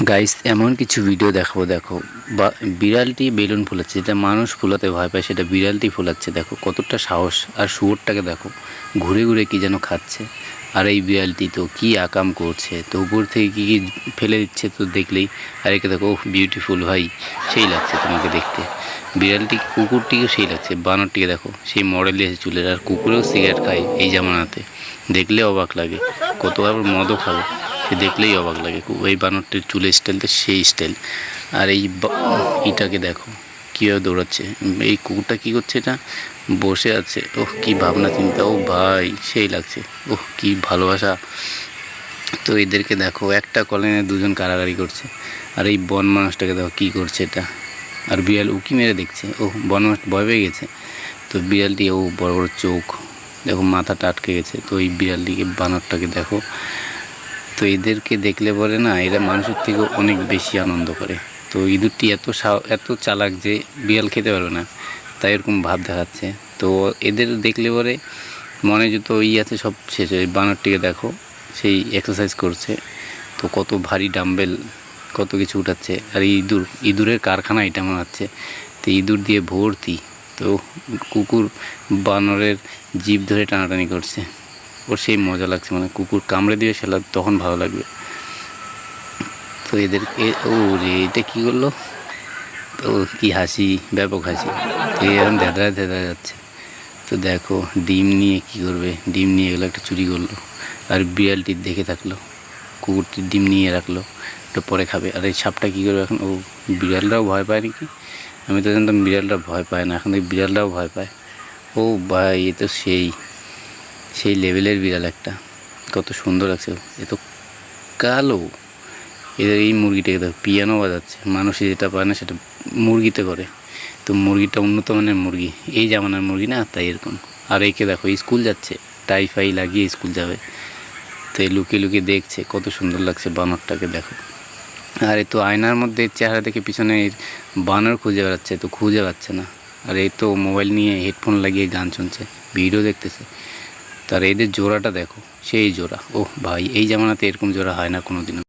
Guys এমন কিছু video দেখাবো, দেখো। বা, বিড়ালটি বেলুন ফুলাচ্ছে, যেটা মানুষ ফুলাতে ভয় পায়, সেটা বিড়ালটি ফুলাচ্ছে, দেখো কতটা সাহস। আর শুয়োরটাকে দেখো, ঘুরে ঘুরে কি যেন খাচ্ছে। আর এই বিড়ালটি তো কি আকাম করছে, তো উপর থেকে কী কী ফেলে দিচ্ছে তো দেখলেই। আর একে দেখো বিউটিফুল ভাই, সেই লাগছে তোমাকে দেখতে। বিড়ালটি কুকুরটিকেও সেই লাগছে, বানরটিকে দেখো, সেই মডেল এসে চুলের, আর কুকুরেও সিগারেট খায় এই জামানাতে। দেখলে অবাক লাগে কত আবার মদও খাবে। দেখলেই অবাক লাগে খুব। এই বানরটির চুলের স্টাইলটা সেই স্টাইল আর এই ইটাকে দেখো, কীভাবে দৌড়াচ্ছে। এই কুকুরটা কী করছে এটা? বসে আছে। ওহ, কি ভাবনা চিন্তা। ও ভাই, সেই লাগছে। ওহ, কি ভালোবাসা। তো এদেরকে দেখো, একটা কলেনে দুজন কারাগারি করছে। আর এই বন মানুষটাকে দেখো, কী করছে এটা? আর বিড়াল উকি মেরে দেখছে। ও বন মানুষ ভয় পেয়ে গেছে। তো বিড়ালটি, ও বড় বড় চোখ, দেখো মাথাটা আটকে গেছে। তো এই বিড়ালটিকে, বানরটাকে দেখো তো এদেরকে দেখলে পরে না, এরা মানুষের থেকেও অনেক বেশি আনন্দ করে। তো ইঁদুরটি এত এত চালাক যে বিড়াল খেতে পারবে না, তাই এরকম ভাব দেখাচ্ছে। তো এদের দেখলে পরে মনে যত ই আছে, সব শেষ হয়, বানরটিকে দেখো, সেই এক্সারসাইজ করছে। তো কত ভারী ডাম্বেল কত কিছু উঠাচ্ছে। আর ইঁদুর, ইঁদুরের কারখানা এটা মনে হচ্ছে। তো ইঁদুর দিয়ে ভর্তি, তো কুকুর বানরের জিভ ধরে টানাটানি করছে। ওর সেই মজা লাগছে মানে কুকুর কামড়ে দিবে, সেটা তখন ভালো লাগবে। তো এদেরকে ও রে, এটা কী করল? তো কি হাসি, ব্যাপক হাসি। তো এরকম ধেদরা ধেদরা যাচ্ছে। তো দেখো, ডিম নিয়ে কি করবে? ডিম নিয়ে গেলো একটা চুরি করল। আর বিড়ালটি দেখে থাকল। কুকুরটি ডিম নিয়ে রাখল। একটু পরে খাবে। আর এই সাপটা কী করবে এখন? ও বিড়ালরাও ভয় পায় নাকি? আমি তো জানতাম বিড়ালরা ভয় পায় না। এখন বিড়ালরাও ভয় পায়। ও ভাই, এ তো সেই। সেই লেভেলের বিড়াল একটা। কত সুন্দর লাগছে। এ তো কালো। এদের এই মুরগিটাকে দেখো, পিয়ানো বাজাচ্ছে। মানুষ যেটা পায় না সেটা মুরগিতে করে। তো মুরগিটা উন্নত মানের মুরগি। এই জামানার মুরগি না? তাই এরকম। আর একে দেখো স্কুল যাচ্ছে। টাই ফাই লাগিয়ে স্কুল যাবে। তো এই লুকিয়ে লুকিয়ে দেখছে, কত সুন্দর লাগছে বানরটাকে দেখো। আর এই তো আয়নার মধ্যে চেহারা দেখে পিছনে বানর খুঁজে বেড়াচ্ছে তো খুঁজে পাচ্ছে না। আর এই তো মোবাইল নিয়ে হেডফোন লাগিয়ে গান শুনছে, ভিডিও দেখতেছে। তার এদের জোড়াটা দেখো, সেই জোড়া। ও ভাই, এই জামানাতে এরকম জোড়া হয় না কোনো দিনও